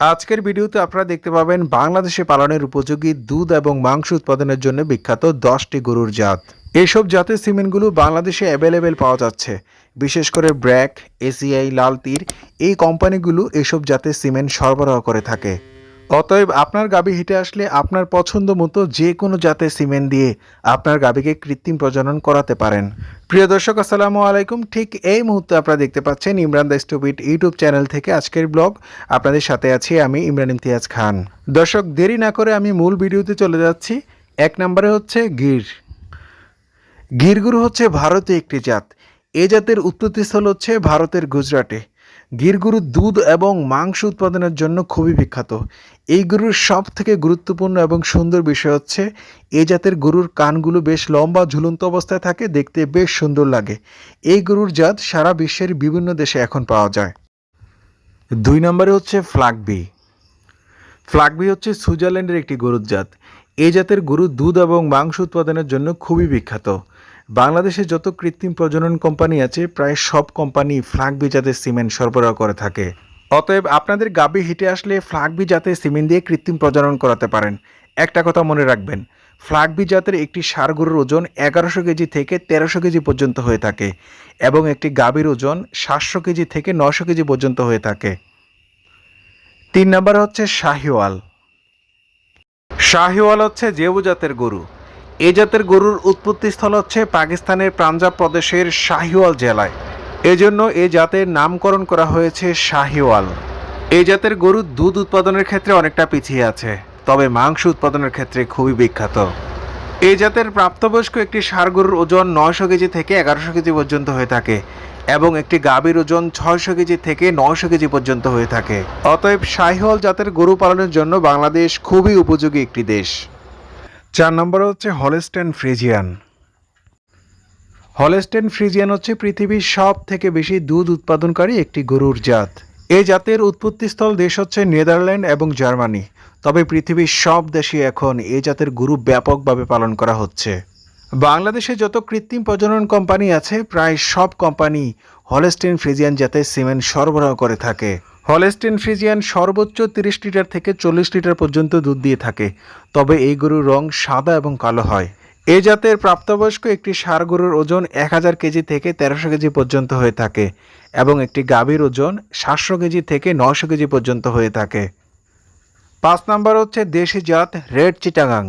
আজকের ভিডিওতে আপনারা দেখতে পাবেন বাংলাদেশে পালনের উপযোগী দুধ এবং মাংস উৎপাদনের জন্য বিখ্যাত দশটি গরুর জাত। এসব জাতের সিমেন্টগুলো বাংলাদেশে অ্যাভেলেবেল পাওয়া যাচ্ছে। বিশেষ করে ব্র্যাক, এসিআই, লালতির এই কোম্পানিগুলো এসব জাতের সিমেন্ট সরবরাহ করে থাকে। অতএব আপনার গাবি হিটে আসলে আপনার পছন্দ মতো যে কোনো জাতের সিমেন্ট দিয়ে আপনার গাবিকে কৃত্রিম প্রজনন করাতে পারেন। প্রিয় দর্শক, আসসালামু আলাইকুম। ঠিক এই মুহূর্তে আপনারা দেখতে পাচ্ছেন Imran the stupid YouTube channel থেকে আজকের ব্লগ। আপনাদের সাথে আছি আমি ইমরান ইমতিয়াজ খান। দর্শক, দেরি না করে আমি মূল ভিডিওতে চলে যাচ্ছি। এক নম্বরে হচ্ছে গির। গিরগুরু হচ্ছে ভারতে একটি জাত। এ জাতের উৎপত্তিস্থল হচ্ছে ভারতের গুজরাটে। গিরগুরু দুধ এবং মাংস উৎপাদনের জন্য খুবই বিখ্যাত। এই গরুর সব থেকে গুরুত্বপূর্ণ এবং সুন্দর বিষয় হচ্ছে, এ জাতের গরুর কানগুলো বেশ লম্বা, ঝুলন্ত অবস্থায় থাকে, দেখতে বেশ সুন্দর লাগে। এই গরুর জাত সারা বিশ্বের বিভিন্ন দেশে এখন পাওয়া যায়। দুই নম্বরে হচ্ছে ফ্লাগবি ফ্লাগবি হচ্ছে সুইজারল্যান্ডের একটি গরুর জাত। এই জাতের গরু দুধ এবং মাংস উৎপাদনের জন্য খুবই বিখ্যাত। বাংলাদেশে যত কৃত্রিম প্রজনন কোম্পানি আছে, প্রায় সব কোম্পানি ফ্লাগবি জাতের সিমেন্ট সরবরাহ করে থাকে। অতএব আপনাদের গাবি হিটে আসলে ফ্লাগবি জাতের সিমেন্ট দিয়ে কৃত্রিম প্রজনন করাতে পারেন। একটা কথা মনে রাখবেন ফ্লাগবি জাতের একটি সার গরুর ওজন এগারোশো কেজি থেকে তেরোশো কেজি পর্যন্ত হয়ে থাকে এবং একটি গাভীর ওজন সাতশো কেজি থেকে নশো কেজি পর্যন্ত হয়ে থাকে। তিন নম্বর হচ্ছে শাহিওয়াল। শাহিওয়াল হচ্ছে জেবু জাতের গরু। এ জাতের গরুর উৎপত্তিস্থল হচ্ছে পাকিস্তানের পাঞ্জাব প্রদেশের শাহিওয়াল জেলায়। এজন্য এ জাতের নামকরণ করা হয়েছে শাহিওয়াল। এই জাতের গরু দুধ উৎপাদনের ক্ষেত্রে অনেকটা পিছিয়ে আছে, তবে মাংস উৎপাদনের ক্ষেত্রে খুবই বিখ্যাত। এই জাতের প্রাপ্তবয়স্ক একটি ষাঁড় গরুর ওজন নয়শো কেজি থেকে এগারোশো কেজি পর্যন্ত হয়ে থাকে এবং একটি গাভীর ওজন ছয়শো কেজি থেকে নয়শো কেজি পর্যন্ত হয়ে থাকে। অতএব শাহিওয়াল জাতের গরু পালনের জন্য বাংলাদেশ খুবই উপযোগী একটি দেশ। চার নম্বর হচ্ছে হলেস্টেন ফ্রিজিয়ান। হলেস্টেন ফ্রিজিয়ান হচ্ছে পৃথিবীর সব থেকে বেশি দুধ উৎপাদনকারী একটি গরুর জাত। এই জাতের উৎপত্তিস্থল দেশ হচ্ছে নেদারল্যান্ড এবং জার্মানি। তবে পৃথিবীর সব দেশে এখন এই জাতের গরু ব্যাপকভাবে পালন করা হচ্ছে। বাংলাদেশে যত কৃত্রিম প্রজনন কোম্পানি আছে, প্রায় সব কোম্পানি হলেস্টেন ফ্রিজিয়ান জাতের সিমেন্ট সরবরাহ করে থাকে। হলেস্টেন ফ্রিজিয়ান সর্বোচ্চ তিরিশ লিটার থেকে চল্লিশ লিটার পর্যন্ত দুধ দিয়ে থাকে। তবে এই গরুর রং সাদা এবং কালো হয়। এই জাতের প্রাপ্তবয়স্ক একটি ষাঁড় গরুর ওজন এক হাজার কেজি থেকে তেরোশো কেজি পর্যন্ত হয়ে থাকে এবং একটি গাভীর ওজন সাতশো কেজি থেকে নশো কেজি পর্যন্ত হয়ে থাকে। পাঁচ নাম্বার হচ্ছে দেশি জাত রেড চিটাগাং।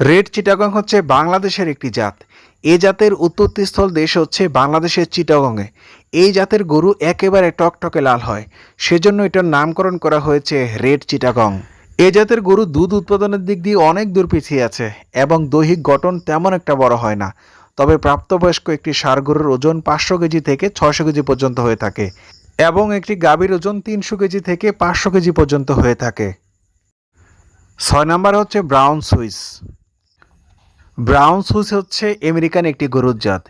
রেড চিটাগং হচ্ছে বাংলাদেশের একটি জাত। এ জাতের উৎপত্তিস্থল দেশ হচ্ছে বাংলাদেশের চিটাগংয়ে এই জাতের গরু একেবারে টকটকে লাল হয়। সেজন্য এটার নামকরণ করা হয়েছে রেড চিটাগং এ জাতের গরু দুধ উৎপাদনের দিক দিয়ে অনেক দূর পিছিয়ে আছে এবং দৈহিক গঠন তেমন একটা বড় হয় না। তবে প্রাপ্তবয়স্ক একটি ষাঁড় গরুর ওজন পাঁচশো কেজি থেকে ছয়শো কেজি পর্যন্ত হয়ে থাকে এবং একটি গাভীর ওজন তিনশো কেজি থেকে পাঁচশো কেজি পর্যন্ত হয়ে থাকে। ছয় নাম্বার হচ্ছে ব্রাউন সুইস ব্রাউন সুইস হচ্ছে আমেরিকান একটি গরুর জাত।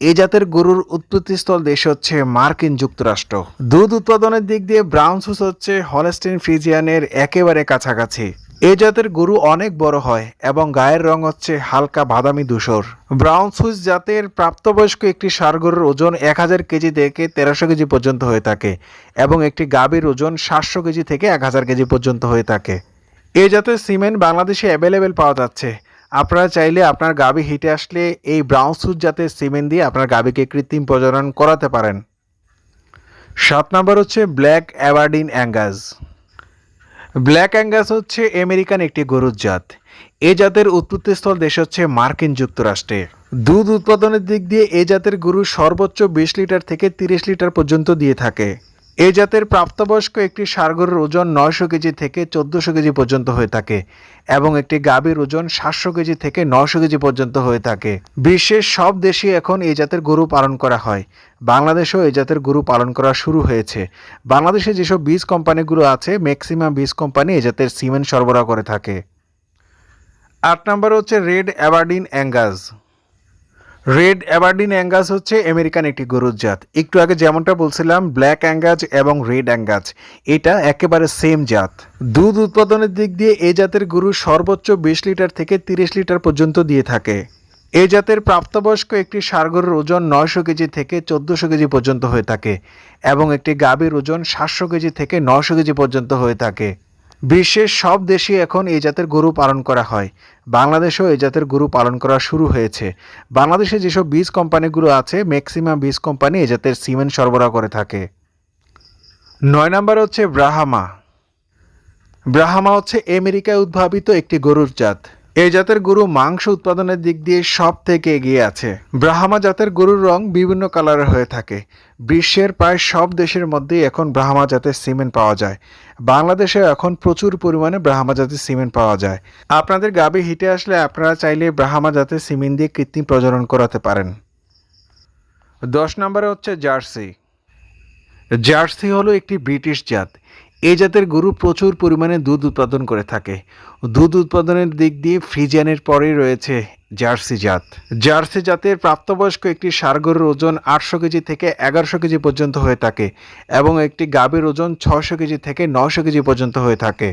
এই জাতের গরুর উৎপত্তিস্থল দেশ হচ্ছে মার্কিন যুক্তরাষ্ট্র। দুধ উৎপাদনের দিক দিয়ে ব্রাউন সুইস হচ্ছে হলস্টেন ফ্রিজিয়ানের একেবারে কাছাকাছি। এই জাতের গরু অনেক বড় হয় এবং গায়ের রং হচ্ছে হালকা বাদামি ধূসর। ব্রাউন সুইস জাতের প্রাপ্তবয়স্ক একটি ষাঁড় গরুর ওজন এক হাজার কেজি থেকে তেরোশো কেজি পর্যন্ত হয়ে থাকে এবং একটি গাভীর ওজন সাতশো কেজি থেকে এক হাজার কেজি পর্যন্ত হয়ে থাকে। এই জাতের সিমেন্ট বাংলাদেশে অ্যাভেলেবেল পাওয়া যাচ্ছে। আপনারা চাইলে আপনার গাবি হিটে আসলে এই ব্রাউন সুট জাতের সিমেন্ট দিয়ে আপনার গাবিকে কৃত্রিম প্রজনন করাতে পারেন। সাত নম্বর হচ্ছে black Aberdeen Angus black Angus হচ্ছে আমেরিকান একটি গরুর জাত। এ জাতের উৎপত্তিস্থল দেশ হচ্ছে মার্কিন যুক্তরাষ্ট্রে। দুধ উৎপাদনের দিক দিয়ে এ জাতের গরু সর্বোচ্চ বিশ লিটার থেকে তিরিশ লিটার পর্যন্ত দিয়ে থাকে। এ জাতের প্রাপ্তবয়স্ক একটি ষাঁড় গরুর ওজন নয়শো কেজি থেকে চোদ্দোশো কেজি পর্যন্ত হয়ে থাকে এবং একটি গাভীর ওজন সাতশো কেজি থেকে নশো কেজি পর্যন্ত হয়ে থাকে। বিশ্বের সব দেশে এখন এই জাতের গরু পালন করা হয়। বাংলাদেশেও এই জাতের গরু পালন করা শুরু হয়েছে। বাংলাদেশে যেসব বীজ কোম্পানিগুলো আছে, ম্যাক্সিমাম বীজ কোম্পানি এই জাতের সিমেন্ট সরবরাহ করে থাকে। আট নম্বর হচ্ছে red Aberdeen Angus red Aberdeen Angus হচ্ছে আমেরিকান একটি গরুর জাত। একটু আগে যেমনটা বলছিলাম, ব্ল্যাক অ্যাঙ্গাজ এবং রেড অ্যাঙ্গাজ, এটা একেবারে সেম জাত। দুধ উৎপাদনের দিক দিয়ে এই জাতের গরু সর্বোচ্চ বিশ লিটার থেকে তিরিশ লিটার পর্যন্ত দিয়ে থাকে। এই জাতের প্রাপ্তবয়স্ক একটি ষাঁড় গরুর ওজন নয়শো কেজি থেকে চোদ্দোশো কেজি পর্যন্ত হয়ে থাকে এবং একটি গাভীর ওজন সাতশো কেজি থেকে নশো কেজি পর্যন্ত হয়ে থাকে। বিশ্বের সব দেশে এখন এই জাতের গরু পালন করা হয়। বাংলাদেশেও এই জাতের গরু পালন করা শুরু হয়েছে। বাংলাদেশে যেসব বীজ কোম্পানিগুলো আছে, ম্যাক্সিমাম বীজ কোম্পানি এই জাতের সিমেন্ট সরবরাহ করে থাকে। নয় নম্বর হচ্ছে ব্রাহামা। ব্রাহামা হচ্ছে আমেরিকায় উদ্ভাবিত একটি গরুর জাত। এই জাতের গরু মাংস উৎপাদনের দিক দিয়ে সব থেকে এগিয়ে আছে। ব্রাহ্মা জাতের গরুর রং বিভিন্ন কালারের হয়ে থাকে। বিশ্বের প্রায় সব দেশের মধ্যেই এখন ব্রাহ্মা জাতের সিমেন্ট পাওয়া যায়। বাংলাদেশে এখন প্রচুর পরিমাণে ব্রাহ্মা জাতের সিমেন্ট পাওয়া যায়। আপনাদের গাবি হিটে আসলে আপনারা চাইলে ব্রাহ্মা জাতের সিমেন্ট দিয়ে কৃত্রিম প্রজনন করাতে পারেন। দশ নম্বরে হচ্ছে জার্সি। জার্সি হলো একটি ব্রিটিশ জাত। এই জাতের গরু প্রচুর পরিমাণে দুধ উৎপাদন করে থাকে। দুধ উৎপাদনের দিক দিয়ে ফ্রিজিয়ানের পরেই রয়েছে জার্সি জাত। জার্সি জাতের প্রাপ্তবয়স্ক একটি ষাঁড় গরুর ওজন আটশো কেজি থেকে এগারোশো কেজি পর্যন্ত হয়ে থাকে এবং একটি গাভীর ওজন ছশো কেজি থেকে নশো কেজি পর্যন্ত হয়ে থাকে।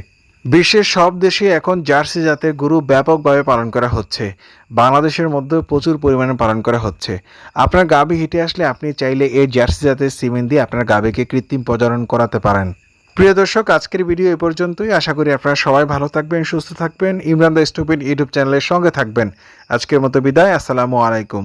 বিশ্বের সব দেশে এখন জার্সি জাতের গরু ব্যাপকভাবে পালন করা হচ্ছে। বাংলাদেশের মধ্যেও প্রচুর পরিমাণে পালন করা হচ্ছে। আপনার গাভী হিটে আসলে আপনি চাইলে এই জার্সি জাতের সিমেন্ট দিয়ে আপনার গাভীকে কৃত্রিম প্রজনন করাতে পারেন। প্রিয় দর্শক, আজকের ভিডিও এ পর্যন্তই। আশা করি আপনারা সবাই ভালো থাকবেন, সুস্থ থাকবেন। ইমরান দা স্টুপিড ইউটিউব চ্যানেলের সঙ্গে থাকবেন। আজকের মতো বিদায়, আসসালামু আলাইকুম।